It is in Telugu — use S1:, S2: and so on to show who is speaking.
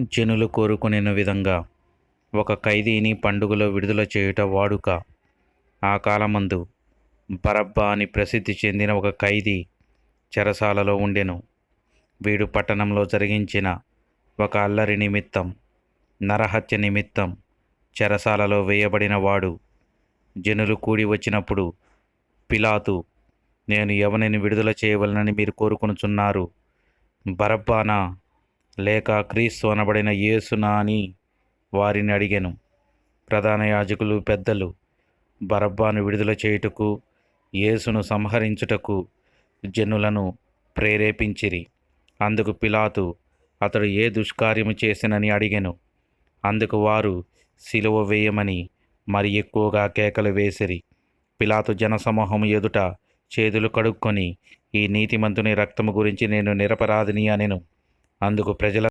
S1: జనులు కోరుకునే విధంగా ఒక ఖైదీని పండుగలో విడుదల చేయుట వాడుక. ఆ కాలమందు బరబ్బా అని ప్రసిద్ధి చెందిన ఒక ఖైదీ చెరసాలలో ఉండెను. వీడు పట్టణంలో జరిగించిన ఒక అల్లరి నిమిత్తం నరహత్య నిమిత్తం చెరసాలలో వేయబడిన వాడు జనులు కూడి వచ్చినప్పుడు పిలాతు నేను ఎవరిని విడుదల చేయవలనని మీరు కోరుకొనుచున్నారు. బరబ్బానా లేక క్రీస్తు అనబడిన యేసునా అని వారిని అడిగాను. ప్రధాన యాజకులు పెద్దలు బరబ్బాను విడుదల చేయుటకు యేసును సంహరించుటకు జనులను ప్రేరేపించిరి. అందుకు పిలాతు అతడు ఏ దుష్కార్యము చేసినని అడిగాను. అందుకు వారు సిలువ వేయమని మరి ఎక్కువగా కేకలు వేసిరి. పిలాతు జనసమూహం ఎదుట చేతులు కడుక్కొని ఈ నీతిమంతుని రక్తము గురించి నేను నిరపరాధిని అనెను. అందుకు ప్రజల